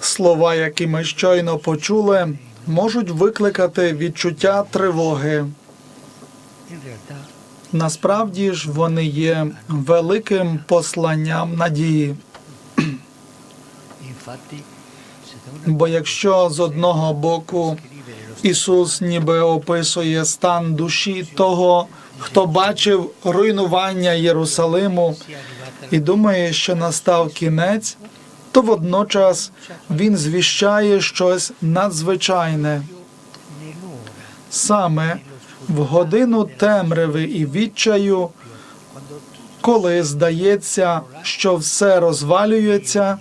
Слова, які ми щойно почули, можуть викликати відчуття тривоги. Насправді ж вони є великим посланням надії. Бо якщо з одного боку Ісус ніби описує стан душі того, хто бачив руйнування Єрусалиму і думає, що настав кінець, то водночас він звіщає щось надзвичайне. Саме в годину темряви і відчаю, коли здається, що все розвалюється,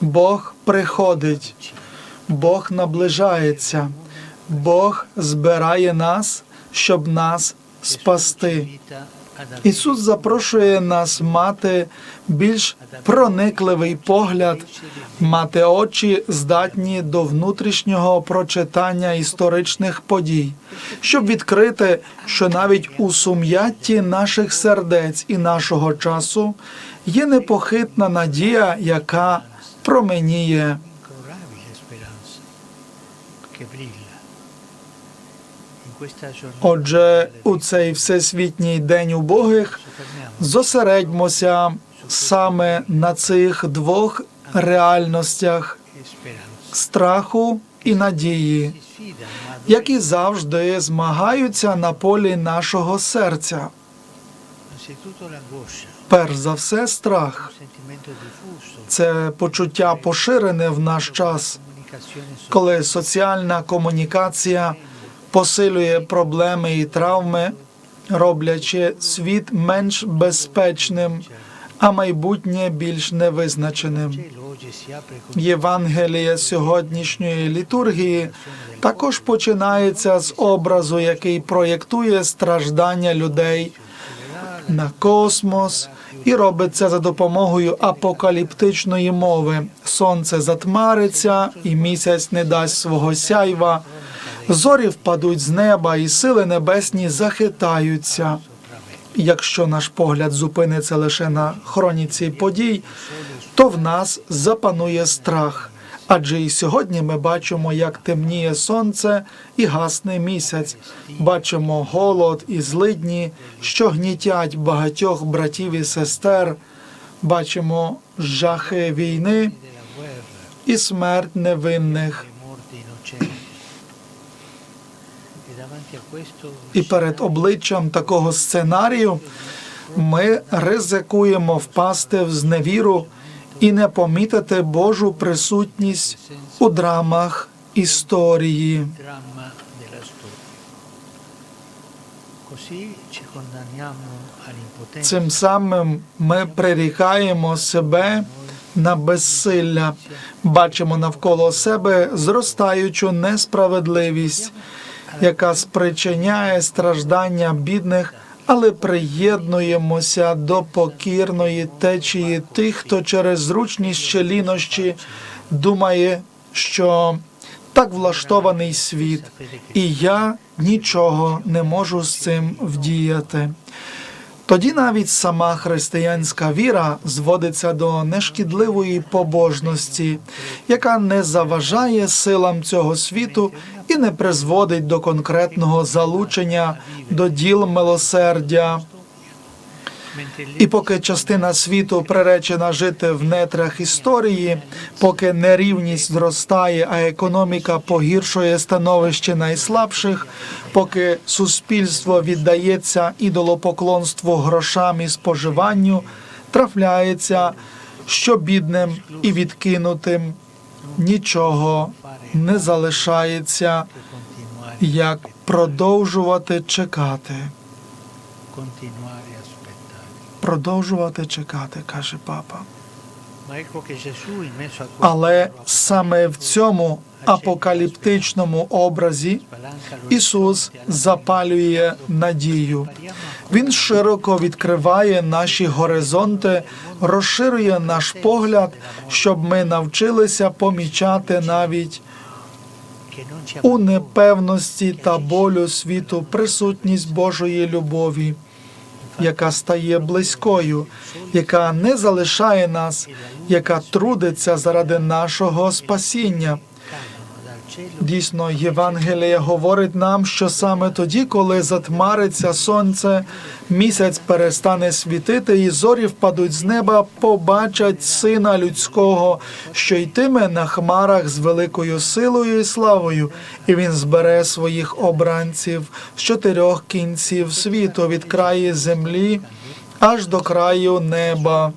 Бог приходить, Бог наближається, Бог збирає нас, щоб нас спасти. Ісус запрошує нас мати більш проникливий погляд, мати очі, здатні до внутрішнього прочитання історичних подій, щоб відкрити, що навіть у сум'ятті наших сердець і нашого часу є непохитна надія, яка променіє. Отже, у цей всесвітній день убогих зосередьмося саме на цих двох реальностях страху і надії, які завжди змагаються на полі нашого серця. Перш за все, страх це почуття поширене в наш час, коли соціальна комунікація посилює проблеми і травми, роблячи світ менш безпечним, а майбутнє більш невизначеним. Євангеліє сьогоднішньої літургії також починається з образу, який проєктує страждання людей на космос, і робить це за допомогою апокаліптичної мови. Сонце затмариться, і місяць не дасть свого сяйва. Зорі впадуть з неба, і сили небесні захитаються. Якщо наш погляд зупиниться лише на хроніці подій, то в нас запанує страх. Адже і сьогодні ми бачимо, як темніє сонце і гасне місяць. Бачимо голод і злидні, що гнітять багатьох братів і сестер. Бачимо жахи війни і смерть невинних. І перед обличчям такого сценарію ми ризикуємо впасти в зневіру і не помітити Божу присутність у драмах історії. Цим самим ми прирікаємо себе на безсилля, бачимо навколо себе зростаючу несправедливість, яка спричиняє страждання бідних, але приєднуємося до покірної течії тих, хто через зручність чи лінощі думає, що так влаштований світ, і я нічого не можу з цим вдіяти. Тоді навіть сама християнська віра зводиться до нешкідливої побожності, яка не заважає силам цього світу і не призводить до конкретного залучення до діл милосердя. І поки частина світу приречена жити в нетрах історії, поки нерівність зростає, а економіка погіршує становище найслабших, поки суспільство віддається ідолопоклонству грошам і споживанню, трафляється, що бідним і відкинутим нічого не залишається, як продовжувати чекати. Продовжувати чекати, каже папа. Але саме в цьому апокаліптичному образі Ісус запалює надію. Він широко відкриває наші горизонти, розширює наш погляд, щоб ми навчилися помічати навіть у непевності та болю світу присутність Божої любові. Яка стає близькою, яка не залишає нас, яка трудиться заради нашого спасіння. Дійсно, Євангеліє говорить нам, що саме тоді, коли затмариться сонце, місяць перестане світити, і зорі впадуть з неба, побачать сина людського, що йтиме на хмарах з великою силою і славою, і він збере своїх обранців з чотирьох кінців світу від краї землі аж до краю неба.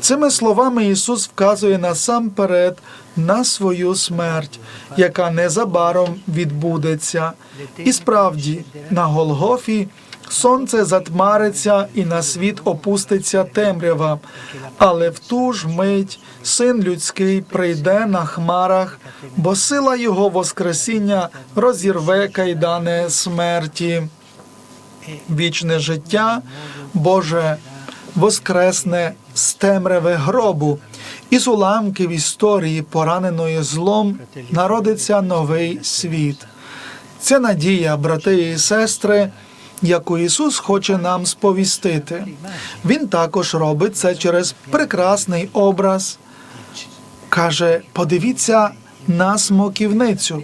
Цими словами Ісус вказує насамперед на свою смерть, яка незабаром відбудеться. І справді, на Голгофі сонце затмариться і на світ опуститься темрява, але в ту ж мить син людський прийде на хмарах, бо сила його Воскресіння розірве кайдани смерті. Вічне життя Боже воскресне з темряви гробу, із уламків історії, пораненої злом, народиться новий світ. Це надія, брати і сестри, яку Ісус хоче нам сповістити. Він також робить це через прекрасний образ. Каже: подивіться на смоківницю.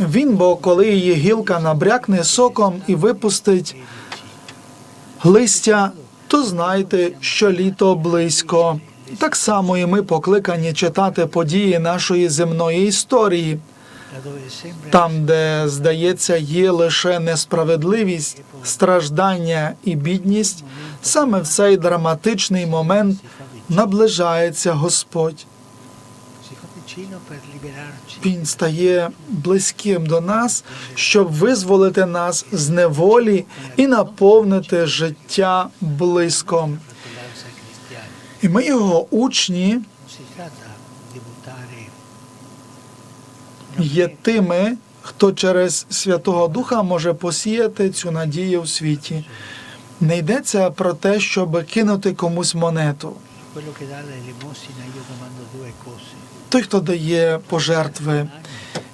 Він, бо коли її гілка набрякне соком і випустить листя, то знайте, що літо близько. Так само і ми покликані читати події нашої земної історії, там, де, здається, є лише несправедливість, страждання і бідність, саме в цей драматичний момент наближається Господь. Він стає близьким до нас, щоб визволити нас з неволі і наповнити життя блиском. І ми його учні є тими, хто через Святого Духа може посіяти цю надію в світі. Не йдеться про те, щоб кинути комусь монету. Той, хто дає пожертви,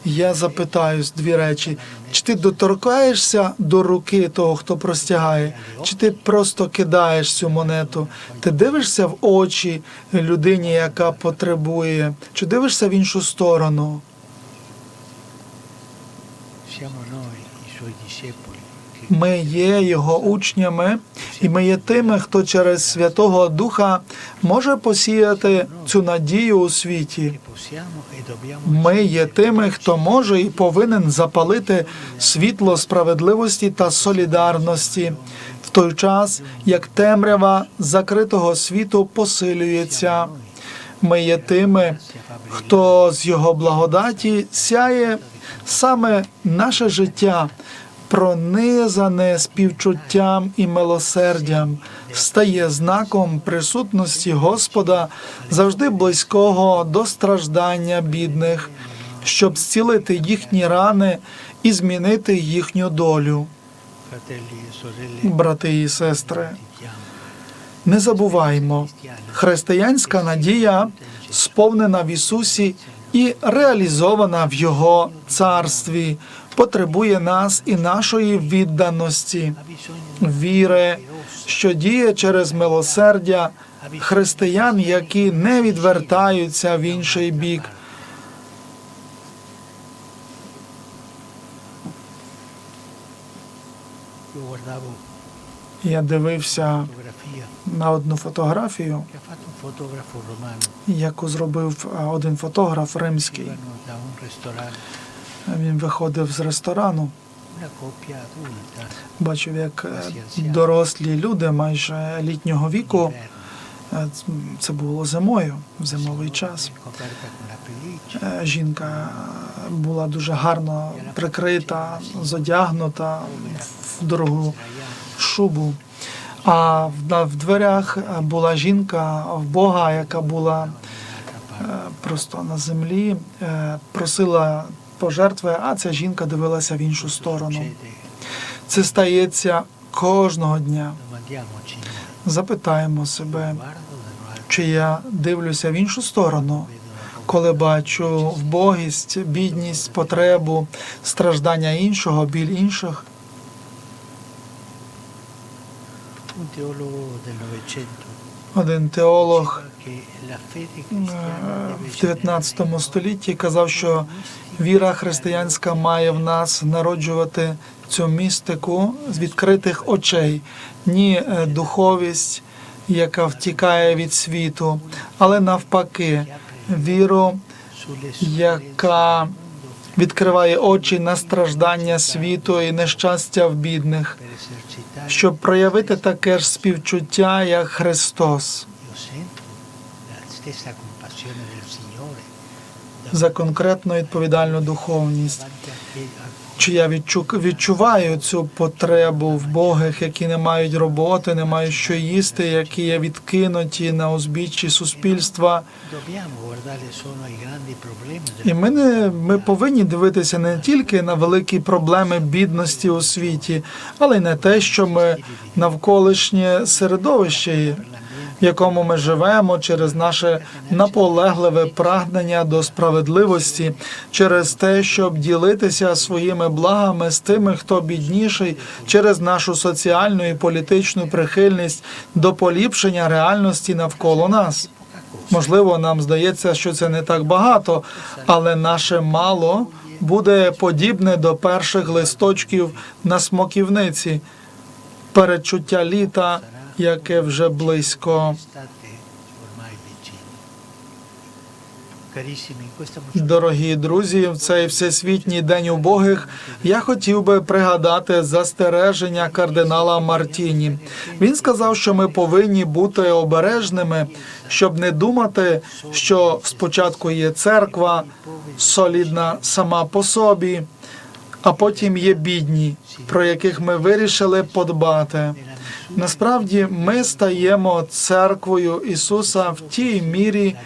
я запитаюсь дві речі: чи ти доторкаєшся до руки того, хто простягає, чи ти просто кидаєш цю монету? Ти дивишся в очі людині, яка потребує, чи дивишся в іншу сторону? Siamo noi i suoi discepoli. che Ми є його учнями, і ми є тими, хто через Святого Духа може посіяти цю надію у світі. Ми є тими, хто може і повинен запалити світло справедливості та солідарності в той час, як темрява закритого світу посилюється. Ми є тими, хто з його благодаті сяє саме наше життя, пронизане співчуттям і милосердям, стає знаком присутності Господа, завжди близького до страждання бідних, щоб зцілити їхні рани і змінити їхню долю. Брати і сестри, не забуваймо, християнська надія сповнена в Ісусі і реалізована в Його царстві, потребує нас і нашої відданості, віри, що діє через милосердя християн, які не відвертаються в інший бік. Я дивився на одну фотографію, яку зробив один фотограф римський. Він виходив з ресторану. Бачив, як е, дорослі люди майже літнього віку. е, Це було зимою, в зимовий час. Е, Жінка була дуже гарно прикрита, зодягнута в дорогу шубу. А в- дверях була жінка в Бога, яка була просто на землі, просила пожертви, а ця жінка дивилася в іншу сторону. Це стається кожного дня. Запитаємо себе, чи я дивлюся в іншу сторону, коли бачу вбогість, бідність, потребу, страждання іншого, біль інших. Один теолог в 19 столітті казав, що віра християнська має в нас народжувати цю містику з відкритих очей, ні е, духовість, яка втікає від світу, але навпаки, віру, яка відкриває очі на страждання світу і нещастя в бідних, щоб проявити таке ж співчуття, як Христос. За конкретну відповідальну духовність. Чи я відчуваю цю потребу в богах, які не мають роботи, не мають що їсти, які є відкинуті на узбіччі суспільства. І ми не ми повинні дивитися не тільки на великі проблеми бідності у світі, але й на те, що ми навколишнє середовище, якому ми живемо, через наше наполегливе прагнення до справедливості, через те, щоб ділитися своїми благами з тими, хто бідніший, через нашу соціальну і політичну прихильність до поліпшення реальності навколо нас. Можливо, нам здається, що це не так багато, але наше мало буде подібне до перших листочків на смоківниці, передчуття літа, яке вже близько. Дорогі друзі, в цей всесвітній день убогих я хотів би пригадати застереження кардинала Мартіні. Він сказав, що ми повинні бути обережними, щоб не думати, що спочатку є церква, солідна сама по собі, а потім є бідні, про яких ми вирішили подбати. Насправді ми стаємо церквою Ісуса в тій мірі,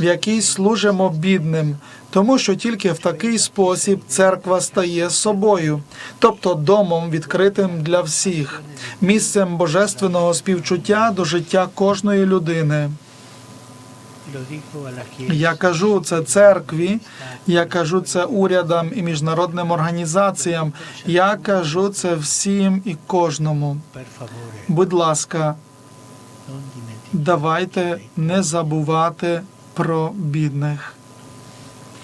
в якій служимо бідним, тому що тільки в такий спосіб церква стає собою, тобто домом відкритим для всіх, місцем божественного співчуття до життя кожної людини. Я кажу це церкві, я кажу це урядам і міжнародним організаціям. Я кажу це всім і кожному. per Будь ласка, давайте не забувати про бідних.